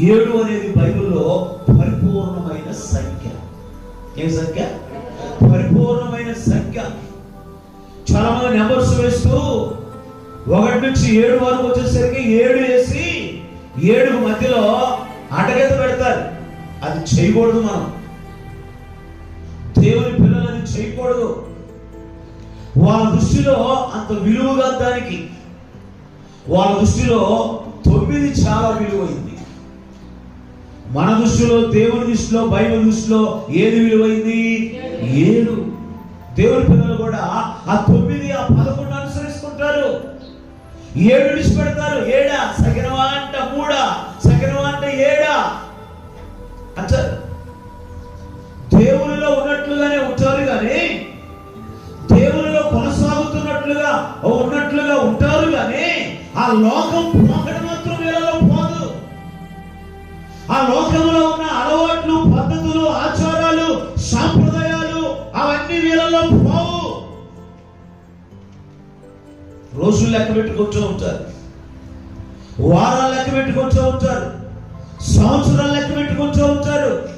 ఏడు అనేది బైబిల్లో పరిపూర్ణమైన సంఖ్య. ఏ సంఖ్య? పరిపూర్ణమైన సంఖ్య. చాలా మంది నెంబర్స్ వేస్తూ ఒకటి నుంచి ఏడు వరకు వచ్చేసరికి ఏడు వేసి ఏడు మధ్యలో అటగత పెడతారు. అది చేయకూడదు మనం. దేవుని పిల్లలని చేయకూడదు. వాళ్ళ దృష్టిలో అంత విలువగా దానికి. వాళ్ళ దృష్టిలో తొమ్మిది చాలా విలువైంది. మన దృష్టిలో దేవుని దృష్టిలో బైబిల్ దృష్టిలో ఏది విలువైంది? ఏడు. దేవుని పిల్లలు కూడా ఆ తొమ్మిది ఆ పదకొండు అనుసరిస్తుంటారు. ఏడు విడిచిపెడతారు. ఏడా? సకినవా అంట మూడా. సకినవా అంటే ఏడా? అంటారు దేవునిలో ఉన్నట్లుగానే ఉంటారు కానీ దేవునిలో కొనసాగుతున్నట్లుగా ఉన్నట్లుగా ఉంటారు కానీ ఆ లోకం పోకడ పద్ధతులు ఆచారాలు సాంప్రదాయాలు అవన్నీ వీళ్ళలో పోవు. రోజులు లెక్క పెట్టుకుంటూ ఉంటారు. వారాలు లెక్క పెట్టుకుంటూ ఉంటారు. సంవత్సరాలు లెక్క పెట్టుకుంటూ ఉంటారు.